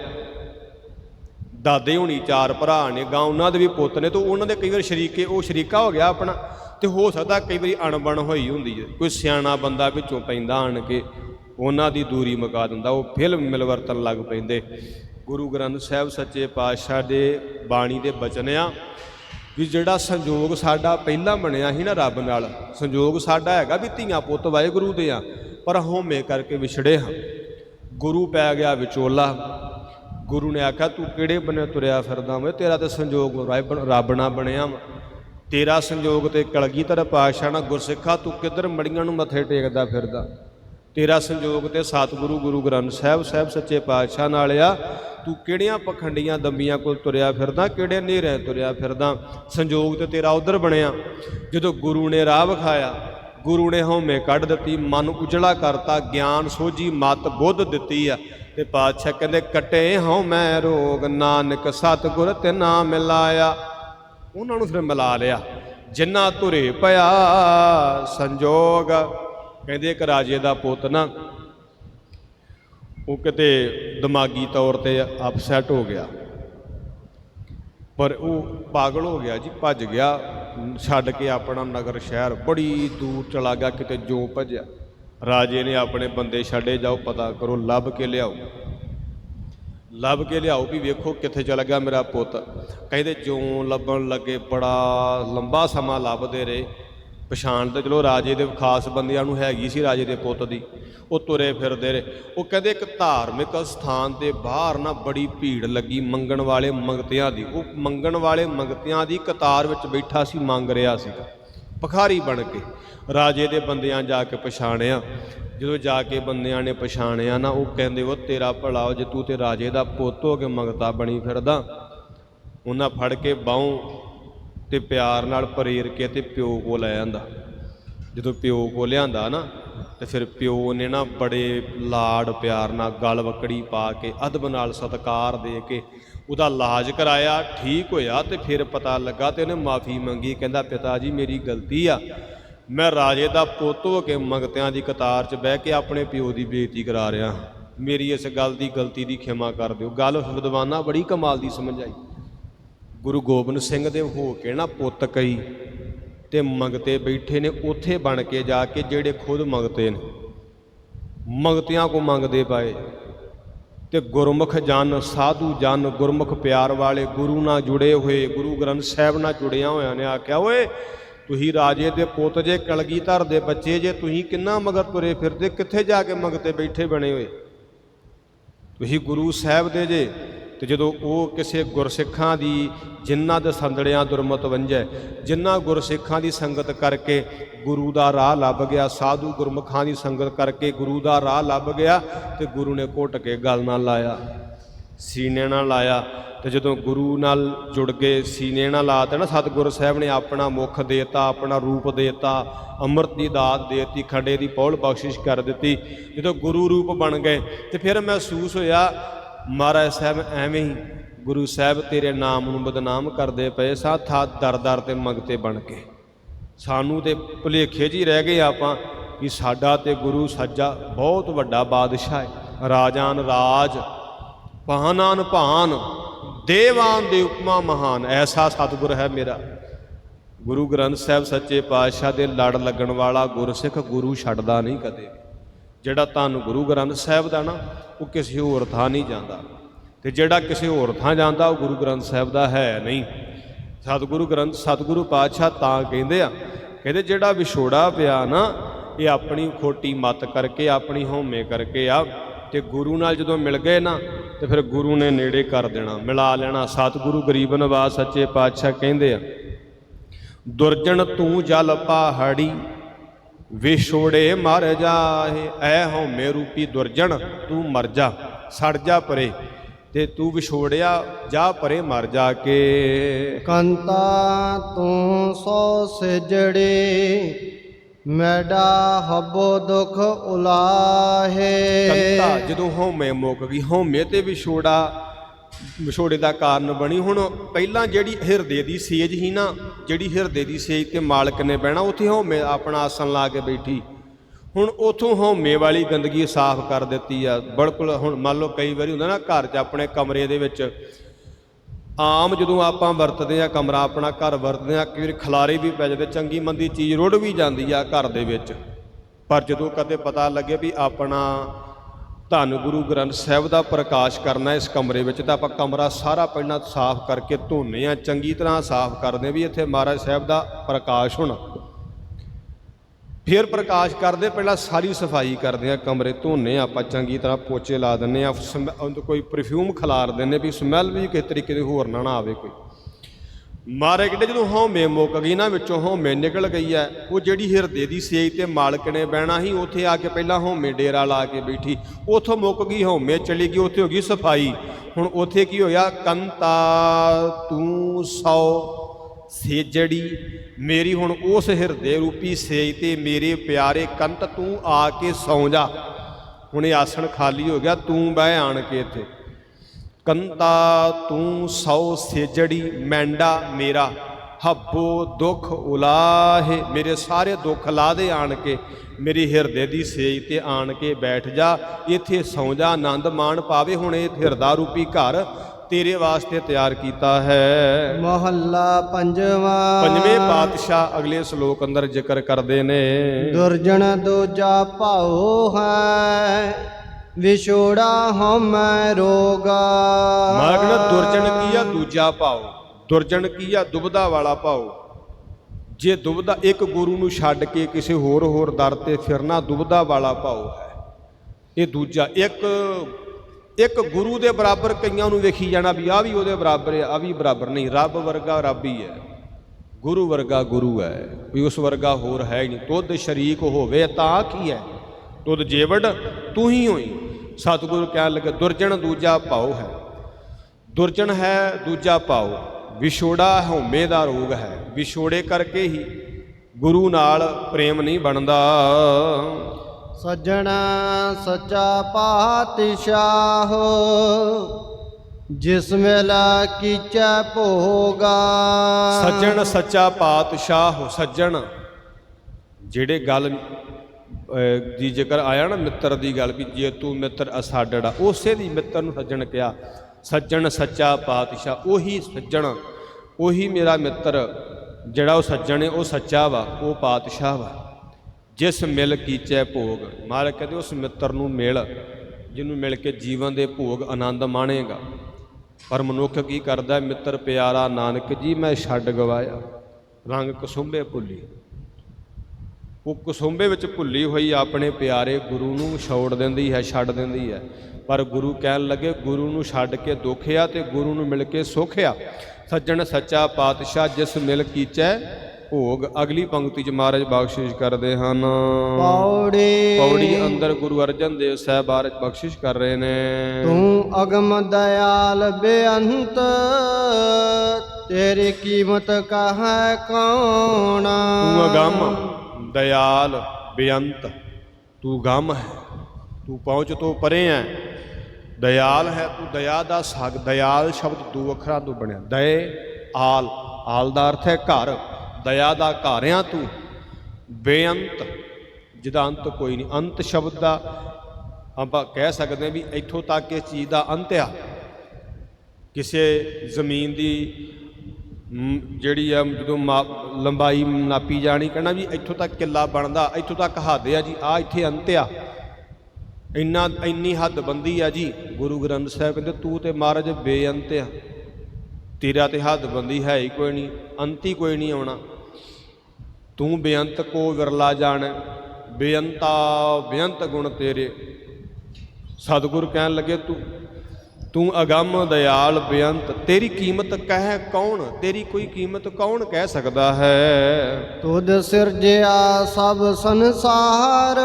S1: ਦਾਦੇ ਹੋਣੀ, ਚਾਰ ਭਰਾ ਨੇ ਗਾਂ ਉਹਨਾਂ ਦੇ ਵੀ ਪੁੱਤ ਨੇ, ਤੇ ਉਹਨਾਂ ਦੇ ਕਈ ਵਾਰ ਸ਼ਰੀਕੇ, ਉਹ ਸ਼ਰੀਕਾ ਹੋ ਗਿਆ ਆਪਣਾ, ਤੇ ਹੋ ਸਕਦਾ ਕਈ ਵਾਰੀ ਅਣਬਣ ਹੋਈ ਹੁੰਦੀ ਹੈ। ਕੋਈ ਸਿਆਣਾ ਬੰਦਾ ਵਿੱਚੋਂ ਪੈਂਦਾ ਆਣ ਕੇ, ਉਹਨਾਂ ਦੀ ਦੂਰੀ ਮੁਕਾ ਦਿੰਦਾ, ਉਹ ਫਿਲਮ ਮਿਲਵਰਤਨ ਲੱਗ ਪੈਂਦੇ। ਗੁਰੂ ਗ੍ਰੰਥ ਸਾਹਿਬ ਸੱਚੇ ਪਾਤਸ਼ਾਹ ਦੇ ਬਾਣੀ ਦੇ ਬਚਨ ਆ, ਵੀ ਜਿਹੜਾ ਸੰਜੋਗ ਸਾਡਾ ਪਹਿਲਾਂ ਬਣਿਆ ਸੀ ਨਾ ਰੱਬ ਨਾਲ, ਸੰਜੋਗ ਸਾਡਾ ਹੈਗਾ ਵੀ ਧੀਆਂ ਪੁੱਤ ਵਾਹਿਗੁਰੂ ਦੇ ਆ, ਪਰ ਹਉਮੈ ਕਰਕੇ ਵਿਛੜੇ ਹਾਂ। ਗੁਰੂ ਪੈ ਗਿਆ ਵਿਚੋਲਾ ਗੁਰੂ ਨੇ ਆਖਿਆ, ਤੂੰ ਕਿਹੜੇ ਬੰਨੇ ਤੁਰਿਆ ਫਿਰਦਾ ਵੇ? ਤੇਰਾ ਤੇ ਸੰਜੋਗ ਰੱਬ ਰੱਬ ਨਾਲ ਬਣਿਆ ਵਾ। ਤੇਰਾ ਸੰਜੋਗ ਤੇ ਕਲਗੀਧਰ ਪਾਤਸ਼ਾਹ ਨਾਲ ਗੁਰਸਿੱਖਾ, ਤੂੰ ਕਿੱਧਰ ਮੜੀਆਂ ਨੂੰ ਮੱਥੇ ਟੇਕਦਾ ਫਿਰਦਾ? ਤੇਰਾ ਸੰਜੋਗ ਤੇ ਸਤਿਗੁਰੂ ਗੁਰੂ ਗ੍ਰੰਥ ਸਾਹਿਬ ਸਾਹਿਬ ਸੱਚੇ ਪਾਤਸ਼ਾਹ ਨਾਲ ਆ। ਤੂੰ ਕਿਹੜੀਆਂ ਪਖੰਡੀਆਂ ਦੰਬੀਆਂ ਕੋਲ ਤੁਰਿਆ ਫਿਰਦਾ? ਕਿਹੜੇ ਹਨੇਰੇ ਤੁਰਿਆ ਫਿਰਦਾ? ਸੰਜੋਗ ਤੇ ਤੇਰਾ ਉਧਰ ਬਣਿਆ। ਜਦੋਂ ਗੁਰੂ ਨੇ ਰਾਹ ਵਿਖਾਇਆ ਗੁਰੂ ਨੇ ਹਉਮੈ ਕੱਢ ਦਿੱਤੀ, ਮਨ ਉਜਲਾ ਕਰਤਾ, ਗਿਆਨ ਸੋਝੀ ਮਤ ਬੁੱਧ ਦਿੱਤੀ ਆ। ਤੇ ਪਾਤਸ਼ਾਹ ਕਹਿੰਦੇ, ਕਟੇ ਹਉਮੈ ਰੋਗ, ਨਾਨਕ ਸਤਿਗੁਰ ਤੇ ਨਾਮ ਮਿਲਾਇਆ ਉਹਨਾਂ ਨੂੰ ਫਿਰ ਮਿਲਾ ਲਿਆ। ਜਿੰਨਾ ਧੁਰੇ ਪਿਆ, ਸੰਜੋਗ। ਕਹਿੰਦੇ ਇੱਕ ਰਾਜੇ ਦਾ ਪੁੱਤ ਨਾ, ਉਹ ਕਿਤੇ ਦਿਮਾਗੀ ਤੌਰ ਤੇ ਅਪਸੈਟ ਹੋ ਗਿਆ। ਪਰ ਉਹ ਪਾਗਲ ਹੋ ਗਿਆ ਜੀ, ਭੱਜ ਗਿਆ। ਛੱਡ ਕੇ ਆਪਣਾ ਨਗਰ ਸ਼ਹਿਰ ਬੜੀ ਦੂਰ ਚਲਾ ਗਿਆ, ਕਿਤੇ ਜੋ ਭੱਜਿਆ। ਰਾਜੇ ਨੇ ਆਪਣੇ ਬੰਦੇ ਛੱਡੇ, ਜਾਓ ਪਤਾ ਕਰੋ ਲੱਭ ਕੇ ਲਿਆਓ। ਲੱਭ ਕੇ ਲਿਆਓ ਵੀ ਵੇਖੋ ਕਿੱਥੇ ਚਲਾ ਗਿਆ ਮੇਰਾ ਪੁੱਤ। ਕਹਿੰਦੇ ਜਿਉਂ ਲੱਭਣ ਲੱਗੇ, ਬੜਾ ਲੰਬਾ ਸਮਾਂ ਲੱਭਦੇ ਰਹੇ। ਪਛਾਣ ਤਾਂ ਚਲੋ ਰਾਜੇ ਦੇ ਖਾਸ ਬੰਦਿਆਂ ਨੂੰ ਹੈਗੀ ਸੀ, ਰਾਜੇ ਦੇ ਪੁੱਤ ਦੀ। ਉਹ ਤੁਰੇ ਫਿਰਦੇ ਰਹੇ। ਉਹ ਕਹਿੰਦੇ ਇੱਕ ਧਾਰਮਿਕ ਸਥਾਨ ਦੇ ਬਾਹਰ ਨਾ ਬੜੀ ਭੀੜ ਲੱਗੀ। ਮੰਗਣ ਵਾਲੇ ਮੰਗਤਿਆਂ ਦੀ। ਉਹ ਮੰਗਣ ਵਾਲੇ ਮੰਗਤਿਆਂ ਦੀ ਕਤਾਰ ਵਿੱਚ ਬੈਠਾ ਸੀ, ਮੰਗ ਰਿਹਾ ਸੀਗਾ। ਭਖਾਰੀ ਬਣ ਕੇ ਰਾਜੇ ਦੇ ਬੰਦਿਆਂ ਜਾ ਕੇ ਪਛਾਣਿਆ। ਜਦੋਂ ਜਾ ਕੇ ਬੰਦਿਆਂ ਨੇ ਪਛਾਣਿਆ ਨਾ, ਉਹ ਕਹਿੰਦੇ, ਉਹ ਤੇਰਾ ਭਲਾ ਜੇ, ਤੂੰ ਤੇ ਰਾਜੇ ਦਾ ਪੁੱਤ ਹੋ ਕੇ ਮੰਗਤਾ ਬਣੀ ਫਿਰਦਾ। ਉਹਨਾਂ ਫੜ ਕੇ ਬਾਹੋਂ ਤੇ ਪਿਆਰ ਨਾਲ ਪ੍ਰੇਰ ਕੇ ਤੇ ਪਿਓ ਕੋਲ ਲੈ ਆਂਦਾ। ਜਦੋਂ ਪਿਓ ਕੋਲ ਲਿਆਂਦਾ ਨਾ, ਤੇ ਫਿਰ ਪਿਓ ਨੇ ਨਾ ਬੜੇ ਲਾਡ ਪਿਆਰ ਨਾਲ ਗਲ ਵਕੜੀ ਪਾ ਕੇ, ਅਦਬ ਨਾਲ ਸਤਕਾਰ ਦੇ ਕੇ ਉਹਦਾ ਇਲਾਜ ਕਰਾਇਆ, ਠੀਕ ਹੋਇਆ ਤੇ ਫਿਰ ਪਤਾ ਲੱਗਾ ਤੇ ਉਹਨੇ ਮਾਫੀ ਮੰਗੀ, ਕਹਿੰਦਾ, ਪਿਤਾ ਜੀ, ਮੇਰੀ ਗਲਤੀ ਆ। ਮੈਂ ਰਾਜੇ ਦਾ ਪੁੱਤ ਹੋ ਕੇ ਮੰਗਤਿਆਂ ਦੀ ਕਤਾਰ 'ਚ ਬਹਿ ਕੇ ਆਪਣੇ ਪਿਓ ਦੀ ਬੇਇੱਜ਼ਤੀ ਕਰਾ ਰਿਹਾ। ਮੇਰੀ ਇਸ ਗੱਲ ਦੀ ਗਲਤੀ ਦੀ ਖਿਮਾ ਕਰ ਦਿਓ। ਗੱਲ ਉਸ ਵਿਦਵਾਨਾ ਬੜੀ ਕਮਾਲ ਦੀ ਸਮਝ ਆਈ। ਗੁਰੂ ਗੋਬਿੰਦ ਸਿੰਘ ਦੇ ਹੋ ਕੇ ਨਾ ਪੁੱਤ ਕਈ ਤੇ ਮੰਗਤੇ ਬੈਠੇ ਨੇ, ਉੱਥੇ ਬਣ ਕੇ ਜਾ ਕੇ ਜਿਹੜੇ ਖੁਦ ਮੰਗਤੇ ਨੇ। ਮੰਗਤਿਆਂ ਕੋ ਮੰਗਦੇ ਪਾਏ। ਤੇ ਗੁਰਮੁਖ ਜਨ, ਸਾਧੂ ਜਨ, ਗੁਰਮੁਖ ਪਿਆਰ ਵਾਲੇ ਗੁਰੂ ਨਾਲ ਜੁੜੇ ਹੋਏ, ਗੁਰੂ ਗ੍ਰੰਥ ਸਾਹਿਬ ਨਾਲ ਜੁੜਿਆ ਹੋਇਆਂ ਨੇ, ਆਖਿਆ, ਓਏ, ਤੁਸੀਂ ਰਾਜੇ ਦੇ ਪੁੱਤ ਜੇ, ਕਲਗੀਧਰ ਦੇ ਬੱਚੇ ਜੇ, ਤੁਸੀਂ ਕਿੰਨਾ ਮਗਰ ਤੁਰੇ ਫਿਰਦੇ? ਕਿੱਥੇ ਜਾ ਕੇ ਮੰਗਤੇ ਬੈਠੇ ਬਣੇ ਹੋਏ? ਤੁਸੀਂ ਗੁਰੂ ਸਾਹਿਬ ਦੇ ਜੇ ਤੇ ਜਦੋਂ ਉਹ ਕਿਸੇ ਗੁਰਸਿੱਖਾਂ ਦੀ, ਜਿਨ੍ਹਾਂ ਦੇ ਸੰਦੜਿਆਂ ਦੁਰਮਤ ਵੰਜੈ ਜਿਨ੍ਹਾਂ ਗੁਰਸਿੱਖਾਂ ਦੀ ਸੰਗਤ ਕਰਕੇ ਗੁਰੂ ਦਾ ਰਾਹ ਲੱਭ ਗਿਆ, ਸਾਧੂ ਗੁਰਮੁਖਾਂ ਦੀ ਸੰਗਤ ਕਰਕੇ ਗੁਰੂ ਦਾ ਰਾਹ ਲੱਭ ਗਿਆ ਤੇ ਗੁਰੂ ਨੇ ਘੁੱਟ ਕੇ ਗਲ ਨਾਲ ਲਾਇਆ, ਸੀਨੇ ਨਾਲ ਲਾਇਆ ਤੇ ਜਦੋਂ ਗੁਰੂ ਨਾਲ ਜੁੜ ਗਏ, ਸੀਨੇ ਨਾਲ ਲਾਤਾ ਨਾ, ਸਤਿਗੁਰ ਸਾਹਿਬ ਨੇ ਆਪਣਾ ਮੁਖ ਦੇਤਾ, ਆਪਣਾ ਰੂਪ ਦੇਤਾ, ਅੰਮ੍ਰਿਤ ਦੀ ਦਾਤ ਦੇਤੀ ਖੜੇ ਦੀ ਪੌਲ ਬਖਸ਼ਿਸ਼ ਕਰ ਦਿੱਤੀ, ਜਦੋਂ ਗੁਰੂ ਰੂਪ ਬਣ ਗਏ ਤੇ ਫਿਰ ਮਹਿਸੂਸ ਹੋਇਆ ਮਹਾਰਾਜ ਸਾਹਿਬ, ਐਵੇਂ ਹੀ ਗੁਰੂ ਸਾਹਿਬ ਤੇਰੇ ਨਾਮ ਨੂੰ ਬਦਨਾਮ ਕਰਦੇ ਪਏ ਸਾਂ ਥਾ ਦਰ ਦਰ ਤੇ ਮੰਗਤੇ ਬਣ ਕੇ। ਸਾਨੂੰ ਤੇ ਭੁਲੇਖੇ ਜੀ ਰਹਿ ਗਏ ਆਪਾਂ ਕਿ ਸਾਡਾ ਤੇ ਗੁਰੂ ਸੱਜਾ ਬਹੁਤ ਵੱਡਾ ਬਾਦਸ਼ਾਹ ਹੈ। ਰਾਜਾਨ ਰਾਜ, ਭਾਨਾਨ ਭਾਨ, ਦੇਵਾਨ ਦੇ ਉਪਮਾ ਮਹਾਨ, ਐਸਾ ਸਤਿਗੁਰ ਹੈ ਮੇਰਾ। ਗੁਰੂ ਗ੍ਰੰਥ ਸਾਹਿਬ ਸੱਚੇ ਪਾਤਸ਼ਾਹ ਦੇ ਲੜ ਲੱਗਣ ਵਾਲਾ ਗੁਰਸਿੱਖ ਗੁਰੂ ਛੱਡਦਾ ਨਹੀਂ ਕਦੇ ਜਿਹੜਾ ਤੁਹਾਨੂੰ ਗੁਰੂ ਗ੍ਰੰਥ ਸਾਹਿਬ ਦਾ ਨਾ, ਉਹ ਕਿਸੇ ਹੋਰ ਥਾਂ ਨਹੀਂ ਜਾਂਦਾ। ਤੇ ਜਿਹੜਾ ਕਿਸੇ ਹੋਰ ਥਾਂ ਜਾਂਦਾ, ਉਹ ਗੁਰੂ ਗ੍ਰੰਥ ਸਾਹਿਬ ਦਾ ਹੈ ਨਹੀਂ। ਸਤਿਗੁਰੂ ਗ੍ਰੰਥ, ਸਤਿਗੁਰੂ ਪਾਤਸ਼ਾਹ ਤਾਂ ਕਹਿੰਦੇ ਆ, ਕਹਿੰਦੇ ਜਿਹੜਾ ਵਿਛੋੜਾ ਪਿਆ ਨਾ, ਇਹ ਆਪਣੀ ਖੋਟੀ ਮਤ ਕਰਕੇ, ਆਪਣੀ ਹਉਮੈ ਕਰਕੇ ਆ, ਤੇ ਗੁਰੂ ਨਾਲ ਜਦੋਂ ਮਿਲ ਗਏ ਨਾ, ਤੇ ਫਿਰ ਗੁਰੂ ਨੇ ਨੇੜੇ ਕਰ ਦੇਣਾ, ਮਿਲਾ ਲੈਣਾ। ਸਤਿਗੁਰੂ ਗਰੀਬ ਨਵਾਜ ਸੱਚੇ ਪਾਤਸ਼ਾਹ ਕਹਿੰਦੇ ਆ, ਦੁਰਜਨ ਤੂੰ ਜਲ ਪਹਾੜੀ ਵਿਛੋੜੇ ਮਰ ਜਾਏ ਐ ਹਉਮੈ ਰੂਪੀ ਦੁਰਜਨ ਤੂੰ ਮਰ ਜਾ ਸੜ ਜਾ ਪਰੇ ਤੇ ਤੂੰ ਵਿਛੋੜਿਆ ਜਾ ਪਰੇ ਮਰ ਜਾ ਕੇ।
S2: ਕੰਤਾ ਤੂੰ ਸੋ ਸਿਜੜੇ ਮੈਡਾ ਹਬੋ ਦੁਖ ਉਲਾਹੇ।
S1: ਕੰਤਾ ਜਦੋਂ ਹਉਮੈ ਮੁੱਕ ਗਈ ਹਉਮੈ ਤੇ ਵਿਛੋੜਾ ਵਿਛੋੜੇ ਦਾ ਕਾਰਨ ਬਣੀ। ਹੁਣ ਪਹਿਲਾਂ ਜਿਹੜੀ ਹਿਰਦੇ ਦੀ ਸੇਜ ਸੀ ਨਾ, ਜਿਹੜੀ ਹਿਰਦੇ ਦੀ ਸੇਜ ਤੇ ਮਾਲਕ ਨੇ ਬਹਿਣਾ, ਉੱਥੇ ਹਉਮੈ ਆਪਣਾ ਆਸਣ ਲਾ ਕੇ ਬੈਠੀ। ਹੁਣ ਉਥੋਂ ਹਉਮੈ ਵਾਲੀ ਗੰਦਗੀ ਸਾਫ਼ ਕਰ ਦਿੱਤੀ ਆ। ਬਿਲਕੁਲ ਹੁਣ ਮੰਨ ਲਓ ਕਈ ਵਾਰੀ ਹੁੰਦਾ ਨਾ, ਘਰ 'ਚ ਆਪਣੇ ਕਮਰੇ ਦੇ ਵਿੱਚ ਆਮ ਜਦੋਂ ਆਪਾਂ ਵਰਤਦੇ ਆ ਕਮਰਾ, ਆਪਣਾ ਘਰ ਵਰਤਦੇ ਆ, ਕਈ ਵਾਰੀ ਖਲਾਰੇ ਵੀ ਪੈ ਜਾਂਦੇ, ਚੰਗੀ ਮੰਦੀ ਚੀਜ਼ ਰੁੜ ਵੀ ਜਾਂਦੀ ਆ ਘਰ ਦੇ ਵਿੱਚ। ਪਰ ਜਦੋਂ ਕਦੇ ਪਤਾ ਲੱਗੇ ਵੀ ਆਪਣਾ ਧੰਨ ਗੁਰੂ ਗ੍ਰੰਥ ਸਾਹਿਬ ਦਾ ਪ੍ਰਕਾਸ਼ ਕਰਨਾ ਇਸ ਕਮਰੇ ਵਿੱਚ ਤਾਂ ਆਪਾਂ ਕਮਰਾ ਸਾਰਾ ਪਹਿਲਾਂ ਸਾਫ਼ ਕਰਕੇ ਧੋਨੇ ਆ, ਚੰਗੀ ਤਰ੍ਹਾਂ ਸਾਫ਼ ਕਰਦੇ ਵੀ ਇੱਥੇ ਮਹਾਰਾਜ ਸਾਹਿਬ ਦਾ ਪ੍ਰਕਾਸ਼ ਹੋਣਾ। ਫਿਰ ਪ੍ਰਕਾਸ਼ ਕਰਦੇ ਪਹਿਲਾਂ ਸਾਰੀ ਸਫ਼ਾਈ ਕਰਦੇ ਆ, ਕਮਰੇ ਧੋਨੇ ਆਪਾਂ ਚੰਗੀ ਤਰ੍ਹਾਂ ਪੋਚੇ ਲਾ ਦਿੰਨੇ ਆ, ਸਮੈ- ਕੋਈ ਪਰਫਿਊਮ ਖਿਲਾਰ ਦਿੰਨੇ ਵੀ ਸਮੈਲ ਵੀ ਕਿਸੇ ਤਰੀਕੇ ਦੀ ਹੋਰ ਨਾ ਨਾ ਆਵੇ ਕੋਈ। ਮਾਰੇ ਕਿਤੇ ਜਦੋਂ ਹਉਮੈ ਮੁੱਕ ਗਈ ਨਾ ਵਿੱਚੋਂ ਹਉਮੈ ਨਿਕਲ ਗਈ ਐ ਉਹ ਜਿਹੜੀ ਹਿਰਦੇ ਦੀ ਸੇਜ ਤੇ ਮਾਲਕ ਨੇ ਬਹਿਣਾ ਸੀ, ਉੱਥੇ ਆ ਕੇ ਪਹਿਲਾਂ ਹਉਮੈ ਡੇਰਾ ਲਾ ਕੇ ਬੈਠੀ। ਉੱਥੋਂ ਮੁੱਕ ਗਈ, ਹਉਮੈ ਚਲੀ ਗਈ, ਉੱਥੇ ਹੋ ਗਈ ਸਫ਼ਾਈ। ਹੁਣ ਉੱਥੇ ਕੀ ਹੋਇਆ? ਕੰਤਾ ਤੂੰ ਸੌ ਸੇਜੜੀ, ਮੇਰੀ ਹੁਣ ਉਸ ਹਿਰਦੇ ਰੂਪੀ ਸੇਜ ਤੇ ਮੇਰੇ ਪਿਆਰੇ ਕੰਤ ਤੂੰ ਆ ਕੇ ਸੌਂ ਜਾ। ਹੁਣ ਇਹ ਆਸਣ ਖਾਲੀ ਹੋ ਗਿਆ, ਤੂੰ ਬਹਿ ਆਣ ਕੇ ਇੱਥੇ। ਕੰਤਾ ਤੂੰ ਸੌ ਸੇਜੜੀ ਮੈਂਡਾ ਮੇਰਾ। ਹੱਬੋ ਦੁੱਖ ਉਲਾਹੇ ਮੇਰੇ ਸਾਰੇ ਦੁੱਖ ਲਾ ਦੇ ਆਣ ਕੇ ਮੇਰੀ ਹਿਰਦੇ ਦੀ ਸੇਜ ਤੇ ਆਣ ਕੇ ਬੈਠ ਜਾ। ਇੱਥੇ ਸੌਂ ਜਾ ਆਨੰਦ ਮਾਣ ਪਾਵੇ ਹੁਣ ਇਹ ਹਿਰਦਾ ਰੂਪੀ ਘਰ। ਤੇਰੇ ਵਾਸਤੇ ਤਿਆਰ ਕੀਤਾ ਹੈ।
S2: ਮਹੱਲਾ ਪੰਜਵਾਂ।
S1: ਪੰਜਵੇਂ ਪਾਤਸ਼ਾਹ ਅਗਲੇ ਸ਼ਲੋਕ ਅੰਦਰ ਜ਼ਿਕਰ ਕਰਦੇ ਨੇ।
S2: ਦੁਰਜਨ ਦੂਜਾ ਭਾਉ ਹੈ। ਵਿਛੋੜਾ ਹਮੈ ਰੋਗਾ।
S1: ਮਾਗਣ ਦੁਰਜਨ ਕੀ ਆ ਦੂਜਾ ਭਾਉ ਦੁਰਜਨ ਕੀ ਆ ਦੁਬਦਾ ਵਾਲਾ ਭਾਉ ਜੇ ਦੁਬਦਾ ਇੱਕ ਗੁਰੂ ਨੂੰ ਛੱਡ ਕੇ ਕਿਸੇ ਹੋਰ ਹੋਰ ਦਰ ਤੇ ਫਿਰਨਾ ਦੁਬਦਾ ਵਾਲਾ ਭਾਉ ਹੈ। ਇਹ ਦੂਜਾ, ਇੱਕ ਇੱਕ ਗੁਰੂ ਦੇ ਬਰਾਬਰ ਕਈਆਂ ਨੂੰ ਵੇਖੀ ਜਾਣਾ ਵੀ ਆ ਵੀ ਉਹਦੇ ਬਰਾਬਰ ਹੈ, ਆ ਵੀ ਬਰਾਬਰ ਨਹੀਂ। ਰੱਬ ਵਰਗਾ ਰੱਬ ਹੀ ਹੈ। ਗੁਰੂ ਵਰਗਾ ਗੁਰੂ ਹੈ। ਵੀ ਉਸ ਵਰਗਾ ਹੋਰ ਹੈ ਹੀ ਨਹੀਂ। ਤੁਧ ਸ਼ਰੀਕ ਹੋਵੇ ਤਾਂ ਕੀ ਹੈ? ਤੁਧ ਜੇਵੜ, ਤੂੰ ਹੀ ਹੋਈ। ਸਤਿਗੁਰੂ ਕਹਿਣ ਲੱਗੇ ਦੁਰਜਨ ਦੂਜਾ ਭਾਉ ਹੈ। ਦੁਰਜਨ ਹੈ ਦੂਜਾ ਭਾਉ। ਵਿਛੋੜਾ ਹਉਮੈ ਦਾ ਰੋਗ ਹੈ। ਵਿਛੋੜੇ ਕਰਕੇ ਹੀ ਗੁਰੂ ਨਾਲ ਪ੍ਰੇਮ ਨਹੀਂ ਬਣਦਾ।
S2: ਸੱਜਣਾ ਸੱਚਾ ਪਾਤਸ਼ਾਹ ਜਿਸ ਮੇਲਾ ਕੀਚੈ ਭੋਗਾ।
S1: ਸੱਜਣ ਸੱਚਾ ਪਾਤਸ਼ਾਹ ਸੱਜਣ ਜਿਹੜੇ ਗੱਲ ਦੀ ਜੇਕਰ ਆਇਆ ਨਾ ਮਿੱਤਰ ਦੀ ਗੱਲ ਵੀ, ਜੇ ਤੂੰ ਮਿੱਤਰ ਅਸਾਡੜਾ ਉਸੇ ਦੀ ਮਿੱਤਰ ਨੂੰ ਸੱਜਣ ਕਿਹਾ, ਸੱਜਣ ਸੱਚਾ ਪਾਤਸ਼ਾਹ, ਉਹੀ ਸੱਜਣ, ਉਹੀ ਮੇਰਾ ਮਿੱਤਰ, ਜਿਹੜਾ ਉਹ ਸੱਜਣ ਹੈ ਉਹ ਸੱਚਾ ਵਾ, ਉਹ ਪਾਤਸ਼ਾਹ ਵਾ। ਜਿਸ ਮਿਲ ਕੀਚੈ ਭੋਗ, ਮਾਲਕ ਕਹਿੰਦੇ ਉਸ ਮਿੱਤਰ ਨੂੰ ਮਿਲ, ਜਿਹਨੂੰ ਮਿਲ ਕੇ ਜੀਵਨ ਦੇ ਭੋਗ ਆਨੰਦ ਮਾਣੇਗਾ। ਪਰ ਮਨੁੱਖ ਕੀ ਕਰਦਾ, ਮਿੱਤਰ ਪਿਆਰਾ ਨਾਨਕ ਜੀ, ਮੈਂ ਛੱਡ ਗਵਾਇਆ, ਰੰਗ ਕਸੁੰਬੇ ਭੁੱਲੀ। ਉਹ ਕਸੁੰਬੇ ਵਿੱਚ ਭੁੱਲੀ ਹੋਈ ਆਪਣੇ ਪਿਆਰੇ ਗੁਰੂ ਨੂੰ ਛੋੜ ਦਿੰਦੀ ਹੈ ਛੱਡ ਦਿੰਦੀ ਹੈ। ਪਰ ਗੁਰੂ ਕਹਿਣ ਲੱਗੇ ਗੁਰੂ ਨੂੰ ਛੱਡ ਕੇ ਦੁਖਿਆ ਤੇ ਗੁਰੂ ਨੂੰ ਮਿਲ ਕੇ ਸੁਖਿਆ। ਸੱਜਣ ਸੱਚਾ ਪਾਤਸ਼ਾਹ ਜਿਸ ਮਿਲ ਕੀਚੈ ਭੋਗ ਅਗਲੀ ਪੰਕਤੀ ਚ ਮਹਾਰਾਜ ਬਖਸ਼ਿਸ਼ ਕਰਦੇ ਹਨ।
S2: ਪੌੜੀ।
S1: ਪੌੜੀ ਅੰਦਰ ਗੁਰੂ ਅਰਜਨ ਦੇਵ ਸਾਹਿਬ ਮਹਾਰਾਜ ਬਖਸ਼ਿਸ਼ ਕਰ ਰਹੇ ਨੇ।
S2: ਤੂੰ ਅਗਮ ਦਇਆਲ ਬੇਅੰਤ ਤੇਰੀ ਕੀਮਤ ਕਹੈ ਕੌਣ?
S1: ਤੂੰ ਅਗੰਮ। ਦਇਆਲ ਬੇਅੰਤ, ਤੂੰ ਗਮ ਹੈ, ਤੂੰ ਪਹੁੰਚ ਤੋਂ ਪਰੇ ਹੈ। ਦਇਆਲ ਹੈ ਤੂੰ ਦਇਆ ਦਾ ਸਾਗ, ਦਇਆਲ ਸ਼ਬਦ ਦੋ ਅੱਖਰਾਂ ਤੋਂ ਬਣਿਆ। ਦਏ ਆਲ ਆਲ ਦਾ ਅਰਥ ਹੈ ਘਰ, ਦਇਆ ਦਾ ਘਰ ਆ ਤੂੰ। ਬੇਅੰਤ, ਜਿਹਦਾ ਅੰਤ ਕੋਈ ਨਹੀਂ, ਅੰਤ ਸ਼ਬਦ ਦਾ ਆਪਾਂ ਕਹਿ ਸਕਦੇ ਹਾਂ ਵੀ ਇੱਥੋਂ ਤੱਕ ਇਸ ਚੀਜ਼ ਦਾ ਅੰਤ ਆ। ਕਿਸੇ ਜ਼ਮੀਨ ਦੀ ਜਿਹੜੀ ਆ ਜਦੋਂ ਮਾ- ਲੰਬਾਈ ਨਾਪੀ ਜਾਣੀ ਕਹਿਣਾ ਵੀ ਇੱਥੋਂ ਤੱਕ ਕਿੱਲਾ ਬਣਦਾ, ਇੱਥੋਂ ਤੱਕ ਹੱਦ ਆ ਜੀ, ਆ ਇੱਥੇ ਅੰਤ ਆ। ਇੰਨਾ, ਇੰਨੀ ਹੱਦਬੰਦੀ ਆ ਜੀ, ਗੁਰੂ ਗ੍ਰੰਥ ਸਾਹਿਬ ਕਹਿੰਦੇ, ਤੂੰ ਤੇ ਮਹਾਰਾਜ ਬੇਅੰਤ ਆ। ਤੇਰਾ ਤੇ ਹੱਦਬੰਦੀ ਹੈ ਹੀ ਕੋਈ ਨਹੀਂ, ਅੰਤ ਹੀ ਕੋਈ ਨਹੀਂ ਆਉਣਾ। ਤੂੰ ਬੇਅੰਤ ਕੋ ਵਿਰਲਾ ਜਾਣ, ਬੇਅੰਤਾ, ਬੇਅੰਤ ਗੁਣ ਤੇਰੇ। ਸਤਿਗੁਰ ਕਹਿਣ ਲੱਗੇ, ਤੂੰ ਤੂੰ ਅਗੰਮ ਦਇਆਲ ਬੇਅੰਤ ਤੇਰੀ ਕੀਮਤ ਕਹਿ ਕੌਣ? ਤੇਰੀ ਕੋਈ ਕੀਮਤ ਕੌਣ ਕਹਿ ਸਕਦਾ ਹੈ?
S2: ਤੁਧ ਸਿਰਜਿਆ ਸਭ ਸੰਸਾਰ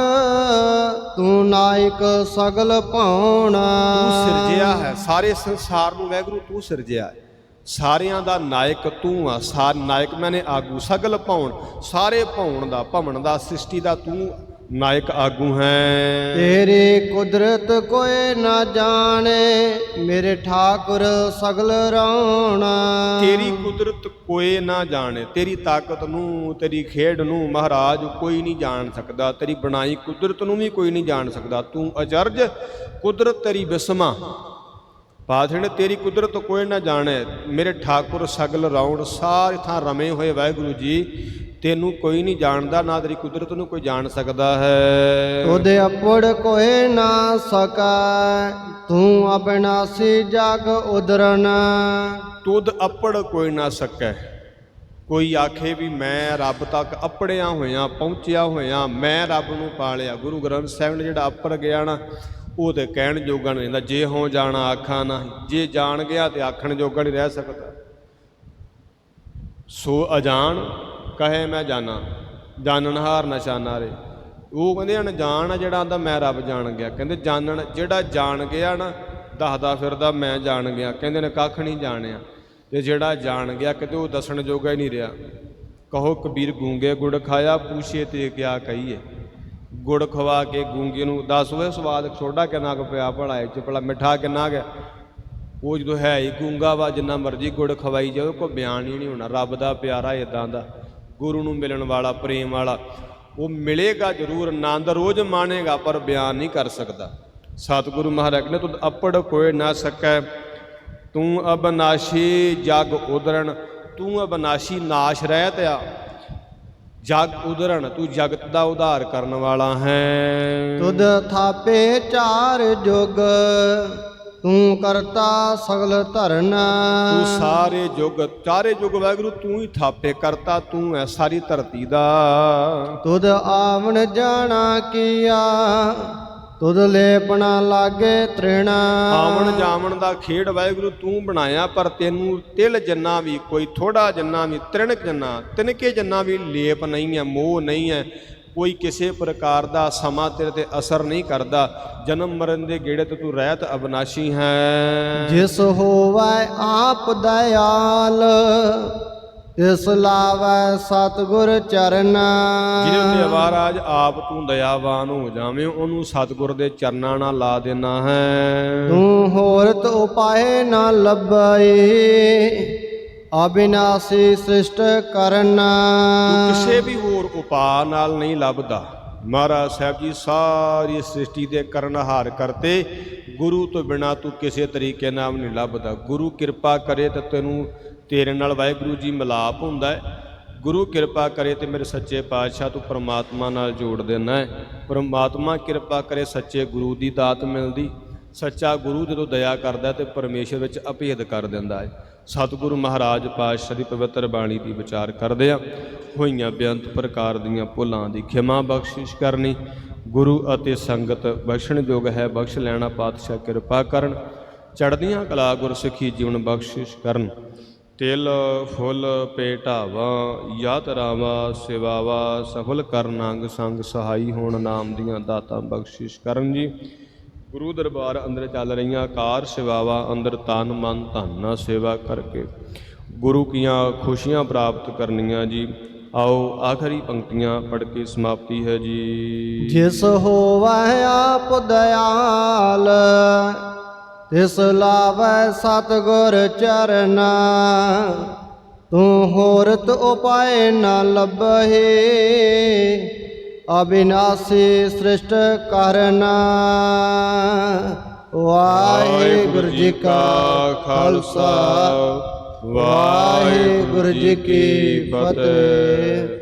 S2: ਤੂੰ ਨਾਇਕ ਸਗਲ ਪਾਉਣਾ।
S1: ਤੂੰ ਸਿਰਜਿਆ ਹੈ ਸਾਰੇ ਸੰਸਾਰ ਨੂੰ ਵੈਗਰੂ ਤੂੰ ਸਿਰਜਿਆ ਹੈ। ਸਾਰਿਆਂ ਦਾ ਨਾਇਕ ਤੂੰ ਆ ਸਾਰ ਨਾਇਕ ਮੈਨੇ ਆਗੂ ਸਗਲ ਪਾਉਣ। ਸਾਰੇ ਪਾਉਣ ਦਾ ਭਵਨ ਦਾ ਸ੍ਰਿਸ਼ਟੀ ਦਾ ਤੂੰ ਨਾਇਕ ਆਗੂ ਹੈ।
S2: ਤੇਰੀ ਕੁਦਰਤ ਕੋਈ ਨਾ ਜਾਣੇ ਮੇਰੇ ਠਾਕੁਰ ਸਗਲ ਰਾਉਣਾ।
S1: ਤੇਰੀ ਕੁਦਰਤ ਕੋਈ ਨਾ ਜਾਣੇ ਤੇਰੀ ਤਾਕਤ ਨੂੰ ਤੇਰੀ ਖੇਡ ਨੂੰ ਮਹਾਰਾਜ ਕੋਈ ਨਹੀਂ ਜਾਣ ਸਕਦਾ ਤੇਰੀ ਬਣਾਈ ਕੁਦਰਤ ਨੂੰ ਵੀ ਕੋਈ ਨਹੀਂ ਜਾਣ ਸਕਦਾ। ਤੂੰ ਅਚਰਜ ਕੁਦਰਤ ਤੇਰੀ ਬਿਸਮਾ। ਪਾਥਣ ਤੇਰੀ ਕੁਦਰਤ ਕੋਈ ਨਾ ਜਾਣੇ ਮੇਰੇ ਠਾਕੁਰ ਸਗਲ ਰਾਉਣ ਸਾਰੇ ਥਾਂ ਰਮੇ ਹੋਏ ਵਾਹਿਗੁਰੂ ਜੀ ਤੈਨੂੰ ਕੋਈ ਨਹੀਂ ਜਾਣਦਾ ਨਾ ਤੇਰੀ ਕੁਦਰਤ ਨੂੰ ਕੋਈ ਜਾਣ ਸਕਦਾ ਹੈ।
S2: ਤੁਧ ਅਪੜ ਕੋਈ ਨਾ ਸਕੈ ਤੂੰ ਅਬਨਾਸੀ ਜਗ ਉਦਰਨ।
S1: ਤੁਧ ਅਪੜ ਕੋਈ ਨਾ ਸਕੈ। ਕੋਈ ਆਖੇ ਵੀ ਮੈਂ ਰੱਬ ਤੱਕ ਅਪੜਿਆ ਹੋਇਆ ਪਹੁੰਚਿਆ ਹੋਇਆ ਮੈਂ ਰੱਬ ਨੂੰ ਪਾਲਿਆ। ਗੁਰੂ ਗ੍ਰੰਥ ਸਾਹਿਬ ਨੇ ਜਿਹੜਾ ਅਪੜ ਗਿਆ ਨਾ ਉਹ ਤੇ ਕਹਿਣ ਜੋਗਾ ਨਹੀਂ ਰਹਿੰਦਾ। ਜੇ ਹੋਂ ਜਾਣਾ, ਆਖਾਂ ਨਾ ਜੇ ਜਾਣ ਗਿਆ ਤੇ ਆਖਣ ਜੋਗਾ ਨਹੀਂ ਰਹਿ ਸਕਦਾ। ਸੋ ਅਜਾਣ, ਕਹੇ ਮੈਂ ਜਾਣਾ। ਜਾਣਨਹਾਰ ਨਸ਼ਾਨਾ ਰੇ। ਉਹ ਕਹਿੰਦੇ ਅਣਜਾਣ ਆ ਜਿਹੜਾ ਆਂਦਾ, ਮੈਂ ਰੱਬ ਜਾਣ ਗਿਆ। ਕਹਿੰਦੇ ਜਾਣਨ, ਜਿਹੜਾ ਜਾਣ ਗਿਆ ਨਾ, ਦੱਸਦਾ ਫਿਰਦਾ, ਮੈਂ ਜਾਣ ਗਿਆ। ਕਹਿੰਦੇ ਨੇ, ਕੱਖ ਨਹੀਂ ਜਾਣਿਆ। ਤੇ ਜਿਹੜਾ ਜਾਣ ਗਿਆ, ਕਿਤੇ ਉਹ ਦੱਸਣ ਜੋਗਾ ਹੀ ਨਹੀਂ ਰਿਹਾ। ਕਹੋ, ਕਬੀਰ ਗੂੰਗੇ ਗੁੜ ਖਾਇਆ, ਪੂਛੇ ਤੇ ਕਿਆ ਕਹੀਏ। ਗੁੜ ਖਵਾ ਕੇ ਗੂੰਗੇ ਨੂੰ ਦੱਸ ਓਏ, ਸਵਾਦ ਛੋਡਾ ਕਿੰਨਾ ਕੁ ਪਿਆ ਭਲਾ ਚ, ਭਲਾ ਮਿੱਠਾ ਕਿੰਨਾ ਗਿਆ ਉਹ ਜਦੋਂ ਹੈ ਹੀ ਗੂੰਗਾ ਵਾ, ਜਿੰਨਾ ਮਰਜ਼ੀ ਗੁੜ ਖਵਾਈ ਜਾਓ ਕੋਈ ਬਿਆਨ ਹੀ ਨਹੀਂ ਹੋਣਾ, ਰੱਬ ਦਾ ਪਿਆਰਾ ਇਦਾਂ ਦਾ, ਗੁਰੂ ਨੂੰ ਮਿਲਣ ਵਾਲਾ, ਪ੍ਰੇਮ ਵਾਲਾ, ਉਹ ਮਿਲੇਗਾ ਜ਼ਰੂਰ, ਆਨੰਦ ਰੋਜ਼ ਮਾਣੇਗਾ, ਪਰ ਬਿਆਨ ਨਹੀਂ ਕਰ ਸਕਦਾ। ਸਤਿਗੁਰੂ ਮਹਾਰਾਜ ਨੇ ਤੂੰ ਅਪੜ ਕੋਈ ਨਾ ਸਕੈ, ਤੂੰ ਅਬਨਾਸ਼ੀ ਜਗ ਉਦਰਣ, ਤੂੰ ਅਬਨਾਸ਼ੀ ਨਾਸ਼ ਰਹਿਤ ਆ ਜਗ ਉਦਰਣ ਤੂੰ ਜਗਤ ਦਾ ਉਧਾਰ ਕਰਨ ਵਾਲਾ ਹੈ।
S2: ਤੁਧ ਥਾਪੇ ਚਾਰ ਜੁਗ ਤੂੰ ਕਰਤਾ ਸਗਲ ਧਰਨ।
S1: ਤੂੰ ਸਾਰੇ ਯੁੱਗ ਚਾਰੇ ਯੁੱਗ ਵਾਹਿਗੁਰੂ ਤੂੰ ਹੀ ਥਾਪੇ ਕਰਤਾ ਤੂੰ ਐ ਸਾਰੀ ਧਰਤੀ ਦਾ।
S2: ਤੁਧ ਆਵਣ ਜਾਣਾ ਕੀਆ ਤੁਧ ਲੇਪਣਾ ਲਾਗੇ ਤ੍ਰਿਣਾ।
S1: ਆਵਣ ਜਾਵਣ ਦਾ ਖੇਡ ਵਾਹਿਗੁਰੂ ਤੂੰ ਬਣਾਇਆ ਪਰ ਤੈਨੂੰ ਤਿਲ ਜੰਨਾ ਵੀ ਕੋਈ ਥੋੜਾ ਜੰਨਾ ਵੀ ਤ੍ਰਿਣਕ ਜੰਨਾ ਤਿਨਕੇ ਜੰਨਾ ਵੀ ਲੇਪ ਨਹੀਂ ਹੈ ਮੋਹ ਨਹੀਂ ਹੈ। ਕੋਈ ਕਿਸੇ ਪ੍ਰਕਾਰ ਦਾ ਸਮਾਂ ਤੇਰੇ ਤੇ ਅਸਰ ਨਹੀਂ ਕਰਦਾ। ਜਨਮ ਮਰਨ ਦੇ ਗੇੜੇ ਤੇ ਤੂੰ ਰਹਿਤ ਅਬਨਾਸ਼ੀ ਹੈ।
S2: ਜਿਸ ਹੋਵੈ ਆਪ ਦਇਆਲ ਤਿਸ ਲਾਵੈ ਸਤਿਗੁਰ ਚਰਨ।
S1: ਜਿਹਦੇ ਉੱਤੇ ਆਪ ਤੂੰ ਦਇਆਵਾਨ ਹੋ ਜਾਵੇਂ ਉਹਨੂੰ ਸਤਿਗੁਰ ਦੇ ਚਰਨਾਂ ਨਾਲ ਲਾ ਦੇਣਾ ਹੈ।
S2: ਤੂੰ ਹੋਰਤ ਉਪਾਏ ਨਾ ਲੱਭਈ ਅਬਿਨਾਸੀ ਸ੍ਰਿਸ਼ਟ ਕਰਨਾ।
S1: ਤੂੰ ਕਿਸੇ ਵੀ ਹੋਰ ਉਪਾਅ ਨਾਲ ਨਹੀਂ ਲੱਭਦਾ। ਮਹਾਰਾਜ ਸਾਹਿਬ ਜੀ ਸਾਰੀ ਸ੍ਰਿਸ਼ਟੀ ਦੇ ਕਰਨਹਾਰ ਕਰਤੇ ਗੁਰੂ ਤੋਂ ਬਿਨਾ ਤੂੰ ਕਿਸੇ ਤਰੀਕੇ ਨਾਲ ਨਹੀਂ ਲੱਭਦਾ। ਗੁਰੂ ਕਿਰਪਾ ਕਰੇ ਤਾਂ ਤੈਨੂੰ ਤੇਰੇ ਨਾਲ ਵਾਹਿਗੁਰੂ ਜੀ ਮਿਲਾਪ ਹੁੰਦਾ ਹੈ। ਗੁਰੂ ਕਿਰਪਾ ਕਰੇ ਤੇ ਮੇਰੇ ਸੱਚੇ ਪਾਤਸ਼ਾਹ ਤੂੰ ਪ੍ਰਮਾਤਮਾ ਨਾਲ ਜੋੜ ਦੇਣਾ ਹੈ। ਪ੍ਰਮਾਤਮਾ ਕਿਰਪਾ ਕਰੇ ਸੱਚੇ ਗੁਰੂ ਦੀ ਦਾਤ ਮਿਲਦੀ। ਸੱਚਾ ਗੁਰੂ ਜਦੋਂ ਦਇਆ ਕਰਦਾ ਹੈ ਤੇ ਪਰਮੇਸ਼ਰ ਵਿੱਚ ਅਭੇਦ ਕਰ ਦਿੰਦਾ ਹੈ। ਸਤਿਗੁਰੂ ਮਹਾਰਾਜ ਪਾਤਸ਼ਾਹ ਦੀ ਪਵਿੱਤਰ ਬਾਣੀ ਦੀ ਵਿਚਾਰ ਕਰਦੇ ਆ ਹੋਈਆਂ ਬੇਅੰਤ ਪ੍ਰਕਾਰ ਦੀਆਂ ਭੁੱਲਾਂ ਦੀ ਖਿਮਾ ਬਖਸ਼ਿਸ਼ ਕਰਨੀ। ਗੁਰੂ ਅਤੇ ਸੰਗਤ ਬਖਸ਼ਣਯੋਗ ਹੈ। ਬਖਸ਼ ਲੈਣਾ ਪਾਤਸ਼ਾਹ ਕਿਰਪਾ ਕਰਨ। ਚੜ੍ਹਦੀਆਂ ਕਲਾ ਗੁਰਸਿੱਖੀ ਜੀਵਨ ਬਖਸ਼ਿਸ਼ ਕਰਨ। ਤਿਲ, ਫੁੱਲ ਪੇਟਾਵਾ ਯਾਤ ਰਾਵਾ ਸੇਵਾਵਾ, ਸਫਲ ਕਰਨ ਅੰਗ ਸੰਗ ਸਹਾਈ ਹੋਣ ਨਾਮ ਦੀਆਂ ਦਾਤਾਂ ਬਖਸ਼ਿਸ਼ ਕਰਨ ਜੀ। ਗੁਰੂ ਦਰਬਾਰ ਅੰਦਰ ਚੱਲ ਰਹੀਆਂ ਕਾਰ ਸੇਵਾਵਾਂ ਅੰਦਰ ਤਨ ਮਨ ਧਨ ਨਾਲ ਸੇਵਾ ਕਰਕੇ ਗੁਰੂ ਕੀਆਂ ਖੁਸ਼ੀਆਂ ਪ੍ਰਾਪਤ ਕਰਨੀਆਂ ਜੀ। ਆਓ ਆਖਰੀ ਪੰਕਤੀਆਂ ਪੜ੍ਹ ਕੇ ਸਮਾਪਤੀ ਹੈ ਜੀ।
S2: ਜਿਸ ਹੋਵੈ ਆਪ ਦਇਆਲ ਤਿਸ ਲਾਵੈ ਸਤਗੁਰ ਚਰਨਾ। ਤੂੰ ਹੋਰਤ ਉਪਾਏ ਨਾ ਲੱਭਹਿ, ਅਬਿਨਾਸੀ ਸ੍ਰਿਸ਼ਟ ਕਰਨਾ। ਵਾਹਿਗੁਰੂ ਜੀ ਕਾ ਖਾਲਸਾ, ਵਾਹਿਗੁਰੂ ਜੀ ਕੀ ਫਤਿਹ।